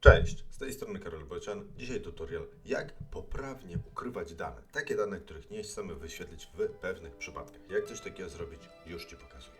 Cześć, z tej strony Karol Bocian. Dzisiaj tutorial, jak poprawnie ukrywać dane. Takie dane, których nie chcemy wyświetlić w pewnych przypadkach. Jak coś takiego zrobić, już Ci pokazuję.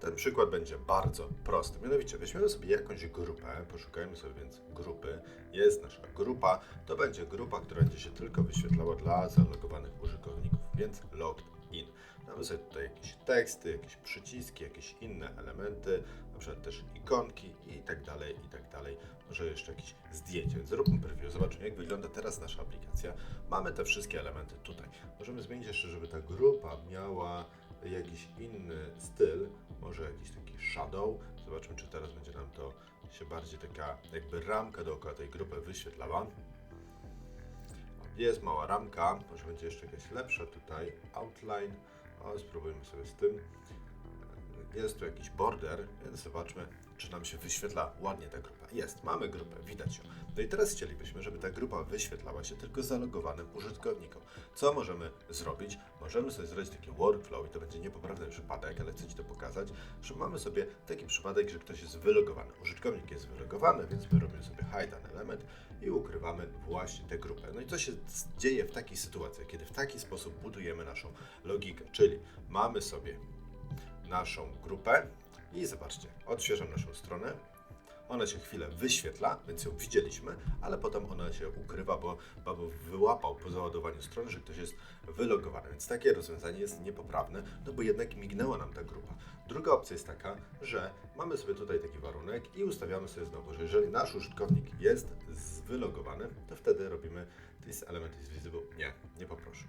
Ten przykład będzie bardzo prosty. Mianowicie weźmiemy sobie jakąś grupę, poszukajmy sobie więc grupy. Jest nasza grupa. To będzie grupa, która będzie się tylko wyświetlała dla zalogowanych użytkowników, więc logged in. Mamy sobie tutaj jakieś teksty, jakieś przyciski, jakieś inne elementy, na przykład też ikonki i tak dalej, i tak dalej. Może jeszcze jakieś zdjęcie. Więc zróbmy preview, zobaczmy jak wygląda teraz nasza aplikacja. Mamy te wszystkie elementy tutaj. Możemy zmienić jeszcze, żeby ta grupa miała jakiś inny styl, może jakiś taki shadow. Zobaczmy, czy teraz będzie nam to się bardziej taka jakby ramka dookoła tej grupy wyświetlała. Jest mała ramka, może będzie jeszcze jakaś lepsza tutaj, outline. O, spróbujmy sobie z tym. Jest tu jakiś border, więc zobaczmy, czy nam się wyświetla ładnie ta grupa. Jest, mamy grupę, widać ją. No i teraz chcielibyśmy, żeby ta grupa wyświetlała się tylko zalogowanym użytkownikom. Co możemy zrobić? Możemy sobie zrobić taki workflow i to będzie niepoprawny przypadek, ale chcę Ci to pokazać, że mamy sobie taki przypadek, że ktoś jest wylogowany. Użytkownik jest wylogowany, więc my robimy sobie hide an element i ukrywamy właśnie tę grupę. No i co się dzieje w takiej sytuacji, kiedy w taki sposób budujemy naszą logikę, czyli mamy sobie naszą grupę i zobaczcie, odświeżam naszą stronę. Ona się chwilę wyświetla, więc ją widzieliśmy, ale potem ona się ukrywa, bo Babo wyłapał po załadowaniu strony, że ktoś jest wylogowany. Więc takie rozwiązanie jest niepoprawne, no bo jednak mignęła nam ta grupa. Druga opcja jest taka, że mamy sobie tutaj taki warunek i ustawiamy sobie znowu, że jeżeli nasz użytkownik jest wylogowany, to wtedy robimy this element is visible. Nie, nie poproszę.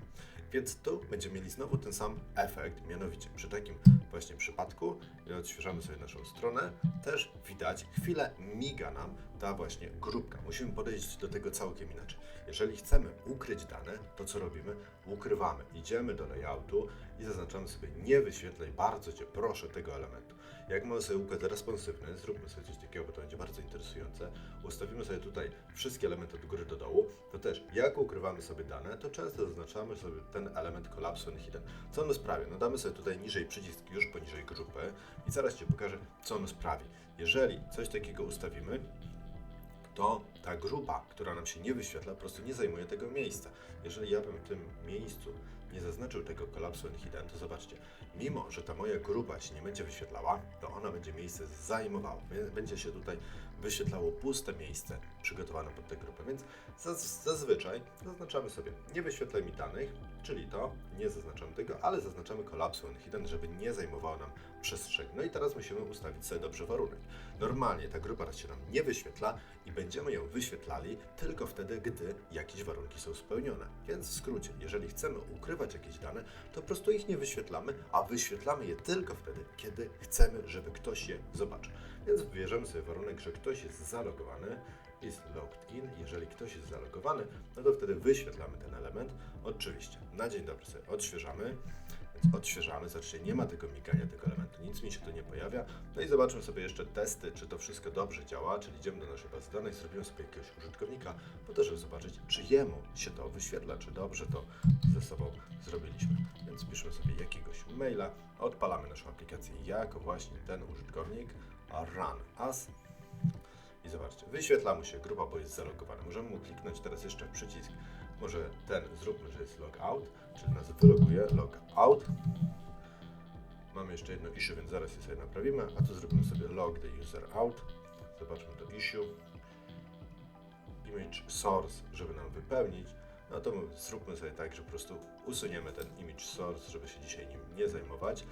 Więc tu będziemy mieli znowu ten sam efekt, mianowicie przy takim właśnie przypadku, gdy odświeżamy sobie naszą stronę, też widać, chwilę miga nam ta właśnie grupka. Musimy podejść do tego całkiem inaczej. Jeżeli chcemy ukryć dane, to co robimy? Ukrywamy. Idziemy do layoutu i zaznaczamy sobie nie wyświetlaj, bardzo Cię proszę tego elementu. Jak mamy sobie układ responsywny, zróbmy sobie coś takiego, bo to będzie bardzo interesujące. Ustawimy sobie tutaj wszystkie elementy od góry do dołu. To też, jak ukrywamy sobie dane, to często zaznaczamy sobie ten element when hidden. Co on sprawia? No damy sobie tutaj niżej przycisk już poniżej grupy i zaraz Ci pokażę, co on sprawi. Jeżeli coś takiego ustawimy, to ta grupa, która nam się nie wyświetla, po prostu nie zajmuje tego miejsca. Jeżeli ja bym w tym miejscu nie zaznaczył tego kolapsu hidden, to zobaczcie, mimo że ta moja grupa się nie będzie wyświetlała, to ona będzie miejsce zajmowała. Będzie się tutaj wyświetlało puste miejsce przygotowane pod tę grupę. Więc zazwyczaj zaznaczamy sobie nie wyświetlaj mi danych, czyli to, nie zaznaczamy tego, ale zaznaczamy kolapsu hidden, żeby nie zajmowało nam przestrzeni. No i teraz musimy ustawić sobie dobrze warunek. Normalnie ta grupa się nam nie wyświetla i będziemy ją wyświetlali tylko wtedy, gdy jakieś warunki są spełnione. Więc w skrócie, jeżeli chcemy ukrywać jakieś dane, to po prostu ich nie wyświetlamy, a wyświetlamy je tylko wtedy, kiedy chcemy, żeby ktoś je zobaczył. Więc wybierzemy sobie warunek, że ktoś jest zalogowany, is logged in. Jeżeli ktoś jest zalogowany, no to wtedy wyświetlamy ten element. Oczywiście, na dzień dobry sobie odświeżamy, więc odświeżamy, zobaczcie, nie ma tego migania tego elementu, nic mi się tu nie pojawia. No i zobaczmy sobie jeszcze testy, czy to wszystko dobrze działa, czyli idziemy do naszej bazy danych, zrobimy sobie jakiegoś użytkownika, po to, żeby zobaczyć, czy jemu się to wyświetla, czy dobrze to ze sobą zrobiliśmy. Więc piszemy sobie jakiegoś maila, odpalamy naszą aplikację jako właśnie ten użytkownik, run as i zobaczcie, wyświetla mu się grupa, bo jest zalogowany. Możemy mu kliknąć teraz jeszcze w przycisk, może ten zróbmy, że jest logout, czyli nas wyloguje, logout. Mamy jeszcze jedno issue, więc zaraz je sobie naprawimy, a tu zrobimy sobie log the user out. Zobaczmy do issue. Image source, żeby nam wypełnić. No to my zróbmy sobie tak, że po prostu usuniemy ten image source, żeby się dzisiaj nim nie zajmować.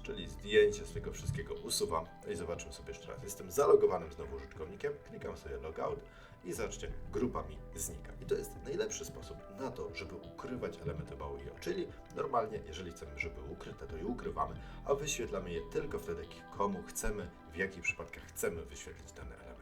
Czyli zdjęcie z tego wszystkiego usuwam. I zobaczmy sobie jeszcze raz. Jestem zalogowanym znowu użytkownikiem. Klikam sobie logout i zobaczcie, grupa mi znika. I to jest najlepszy sposób na to, żeby ukrywać elementy BAUIO. Czyli normalnie, jeżeli chcemy, żeby ukryte, to je ukrywamy, a wyświetlamy je tylko wtedy, komu chcemy, w jakich przypadkach chcemy wyświetlić dany element.